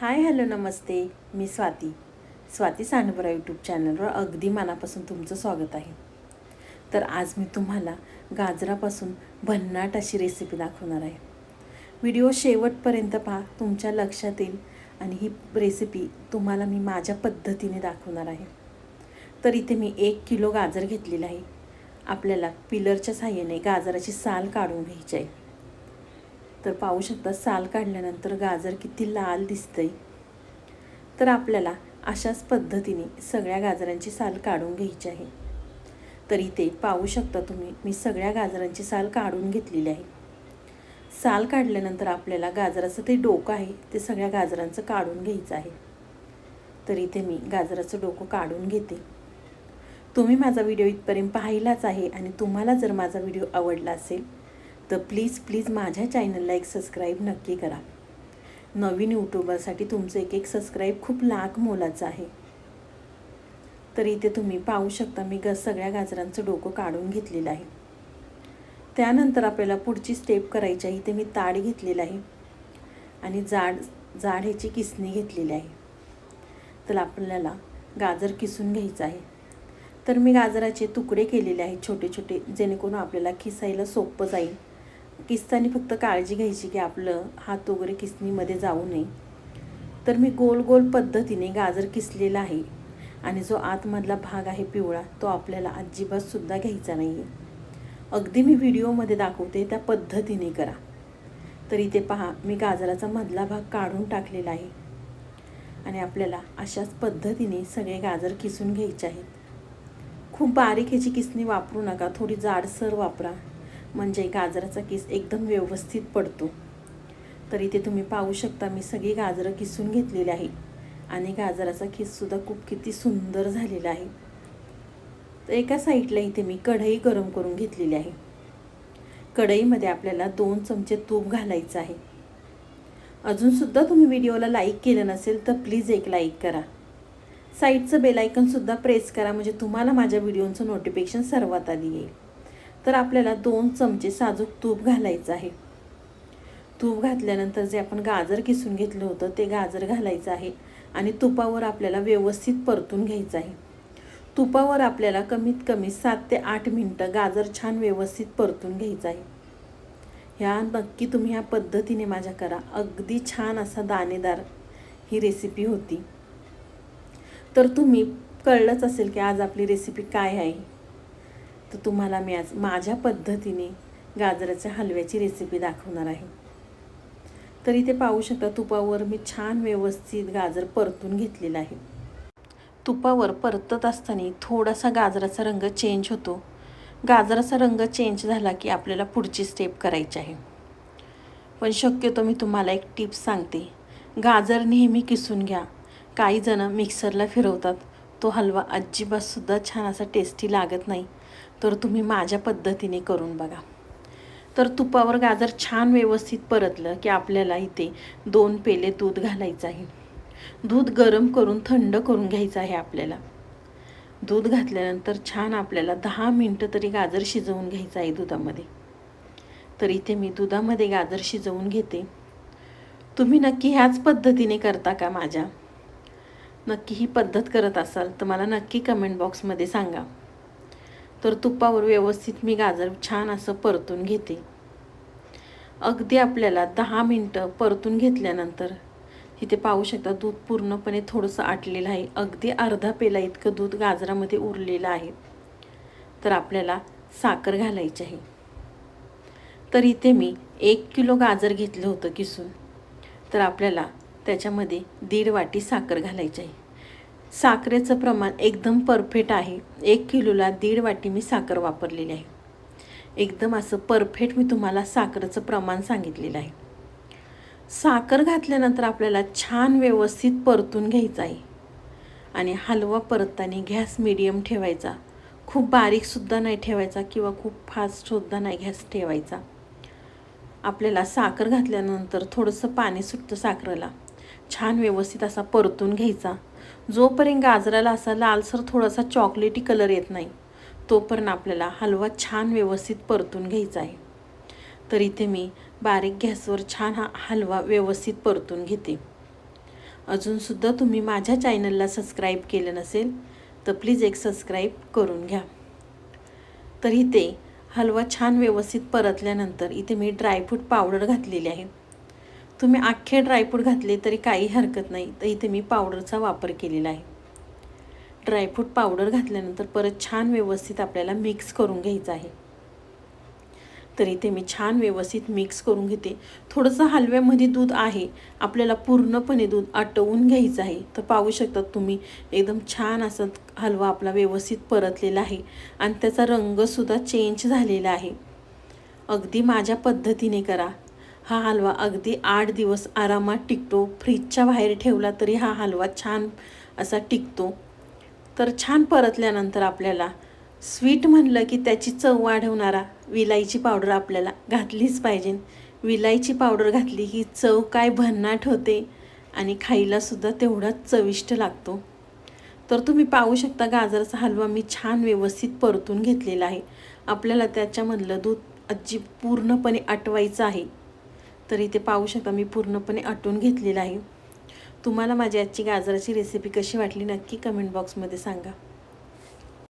Hi hello namaste. मी स्वाती. स्वाती सांडवरा YouTube चॅनलवर अगदी मनापासून तुमचं स्वागत आहे. तर आज मी तुम्हाला गाजरापासून भन्नाट अशी रेसिपी दाखवणार आहे. व्हिडिओ शेवटपर्यंत पहा तुमच्या लक्षात येईल आणि ही रेसिपी तुम्हाला मी माझ्या पद्धतीने दाखवणार आहे. तर इथे मी एक किलो गाजर घेतलेलं आहे. आपल्याला पिलरच्या साह्याने गाजराची साल काढून घ्यायची आहे. तर पाहू शकता साल काढल्यानंतर गाजर किती लाल दिसतंय. तर आपल्याला अशाच पद्धतीने सगळ्या गाजरांची साल काढून घ्यायची आहे. तर इथे पाहू शकता तुम्ही मी सगळ्या गाजरांची साल काढून घेतलेली आहे. साल काढल्यानंतर आपल्याला गाजराचं ते डोकं आहे ते सगळ्या गाजरांचं काढून घ्यायचं आहे. तर इथे मी गाजराचं डोकं काढून घेते. तुम्ही माझा व्हिडिओ इथपर्यंत पाहिलाच आहे आणि तुम्हाला जर माझा व्हिडिओ आवडला असेल तर प्लीज प्लीज माझ्या चॅनलला एक सबस्क्राईब नक्की करा. नवीन यूट्यूबरसाठी तुमचं एक एक सबस्क्राईब खूप लाख मोलाचं आहे. तर इथे तुम्ही पाहू शकता मी ग सगळ्या गाजरांचं डोकं काढून घेतलेलं आहे. त्यानंतर आपल्याला पुढची स्टेप करायची आहे. इथे मी ताड घेतलेलं आहे. आणि जाड जाड ह्याची किसणी घेतलेली आहे. तर आपल्याला गाजर किसून घ्यायचं आहे. तर मी गाजराचे तुकडे केलेले आहेत छोटे छोटे जेणेकरून आपल्याला खिसायला सोपं जाईल. किसतानी फक्त काळजी घ्यायची की आपलं हात वगैरे किसणीमध्ये जाऊ नये. तर मी गोल गोल पद्धतीने गाजर किसलेला आहे आणि जो आतमधला भाग आहे पिवळा तो आपल्याला अजिबातसुद्धा घ्यायचा नाही आहे अगदी मी व्हिडिओमध्ये दाखवते त्या पद्धतीने करा. तर इथे पहा मी गाजराचा मधला भाग काढून टाकलेला आहे. आणि आपल्याला अशाच पद्धतीने सगळे गाजर किसून घ्यायचे आहेत. खूप बारीक ह्याची किसणी वापरू नका थोडी जाडसर वापरा. म्हणजे गाजराचा किस एकदम व्यवस्थित पडतो. तर इथे तुम्ही पाहू शकता मी सगळी गाजरं किसून घेतलेली आहे आणि गाजराचा किससुद्धा खूप किती सुंदर झालेला आहे. तर एका साईडला इथे मी कढई गरम करून घेतलेली आहे. कढईमध्ये आपल्याला दोन चमचे तूप घालायचं आहे. अजूनसुद्धा तुम्ही व्हिडिओला लाईक केलं नसेल तर प्लीज एक लाईक करा. साईडचं बेलायकनसुद्धा प्रेस करा म्हणजे तुम्हाला माझ्या व्हिडिओचं नोटिफिकेशन सर्वात आधी येईल. तर आपल्याला दोन चमचे साजूक तूप घालायचं आहे. तूप घातल्यानंतर जे आपण गाजर किसून घेतलं होतं ते गाजर घालायचं आहे आणि तुपावर आपल्याला व्यवस्थित परतून घ्यायचं आहे. तुपावर आपल्याला कमीत कमी सात ते आठ मिनटं गाजर छान व्यवस्थित परतून घ्यायचं आहे. ह्या नक्की तुम्ही ह्या पद्धतीने माझ्या करा. अगदी छान असा दाणेदार ही रेसिपी होती. तर तुम्ही कळलंच असेल की आज आपली रेसिपी काय आहे. तर तुम्हाला मी आज माझ्या पद्धतीने गाजराच्या हलव्याची रेसिपी दाखवणार आहे. तर इथे पाहू शकता तुपावर मी छान व्यवस्थित गाजर परतून घेतलेला आहे. तुपावर परतत असताना थोडासा गाजराचा रंग चेंज होतो. गाजराचा रंग चेंज झाला की आपल्याला पुढची स्टेप करायची आहे. पण शक्यतो मी तुम्हाला एक टिप्स सांगते. गाजर नेहमी किसून घ्या. काही जणं मिक्सरला फिरवतात. तो हलवा अजिबातसुद्धा छान असा टेस्टी लागत नाही. तर तुम्ही माझ्या पद्धतीने करून बघा. तर तुपावर गाजर छान व्यवस्थित परतलं की आपल्याला इथे दोन पेले दूध घालायचं आहे दूध गरम करून थंड करून घ्यायचं आहे आपल्याला. दूध घातल्यानंतर छान आपल्याला दहा मिनटं तरी गाजर शिजवून घ्यायचं आहे दुधामध्ये. तर इथे मी दुधामध्ये गाजर शिजवून घेते. तुम्ही नक्की ह्याच पद्धतीने करता का माझ्या? नक्की ही पद्धत करत असाल तर मला नक्की कमेंट बॉक्समध्ये सांगा. तर तुपावर व्यवस्थित मी गाजर छान असं परतून घेते. अगदी आपल्याला दहा मिनटं परतून घेतल्यानंतर इथे पाहू शकता दूध पूर्णपणे थोडंसं आटलेलं आहे. अगदी अर्धा पेला इतकं दूध गाजरामध्ये उरलेलं आहे. तर आपल्याला साखर घालायची आहे. तर इथे मी एक किलो गाजर घेतलं होतं किसून. तर आपल्याला त्याच्यामध्ये दीड वाटी साखर घालायची आहे. साखरेचं प्रमाण एकदम परफेक्ट आहे. एक किलोला दीड वाटी मी साखर वापरलेली आहे. एकदम असं परफेक्ट मी तुम्हाला साखरेचं प्रमाण सांगितलेलं आहे. साखर घातल्यानंतर आपल्याला छान व्यवस्थित परतून घ्यायचं आहे. आणि हलवा परतताना गॅस मिडियम ठेवायचा. खूप बारीकसुद्धा नाही ठेवायचा किंवा खूप फास्टसुद्धा नाही गॅस ठेवायचा. आपल्याला साखर घातल्यानंतर थोडंसं पाणी सुटतं साखरेला. छान व्यवस्थित असा परतून घ्यायचा. जोपर्यंत गाजराला असा लालसर थोडासा चॉकलेटी कलर येत नाही तोपर्यंत आपल्याला हलवा छान व्यवस्थित परतून घ्यायचा आहे. तर इथे मी बारीक गॅसवर छान हा हलवा व्यवस्थित परतून घेते. अजूनसुद्धा तुम्ही माझ्या चॅनलला सबस्क्राईब केलं नसेल तर प्लीज एक सबस्क्राईब करून घ्या. तर इथे हलवा छान व्यवस्थित परतल्यानंतर इथे मी ड्रायफ्रूट पावडर घातलेली आहे. तुम्ही अख्खे ड्रायफ्रूट घातले तरी काही हरकत नाही. तर इथे मी पावडरचा वापर केलेला आहे. ड्रायफ्रूट पावडर घातल्यानंतर परत छान व्यवस्थित आपल्याला मिक्स करून घ्यायचं आहे. तर इथे मी छान व्यवस्थित मिक्स करून घेते. थोडंसं हलव्यामध्ये दूध आहे. आपल्याला पूर्णपणे दूध आटवून घ्यायचं आहे. तर पाहू शकतात तुम्ही एकदम छान असं हलवा आपला व्यवस्थित परतलेला आहे. आणि त्याचा रंगसुद्धा चेंज झालेला आहे. अगदी माझ्या पद्धतीने करा. हा हलवा अगदी आठ दिवस आरामात टिकतो. फ्रीजच्या बाहेर ठेवला तरी हा हलवा छान असा टिकतो. तर छान परतल्यानंतर आपल्याला स्वीट म्हणलं की त्याची चव वाढवणारा विलायची पावडर आपल्याला घातलीच पाहिजे. विलायची पावडर घातली की चव काय भन्नाट होते आणि खायलासुद्धा तेवढाच चविष्ट लागतो. तर तुम्ही पाहू शकता गाजराचा हलवा मी छान व्यवस्थित परतून घेतलेला आहे. आपल्याला त्याच्यामधलं दूध अजिब पूर्णपणे आटवायचं आहे. तर इथे पाहू शकता. मी पूर्णपणे आटवून घेतलेलं आहे. तुम्हाला माझी आजची गाजराची रेसिपी कशी वाटली नक्की कमेंट बॉक्समध्ये सांगा.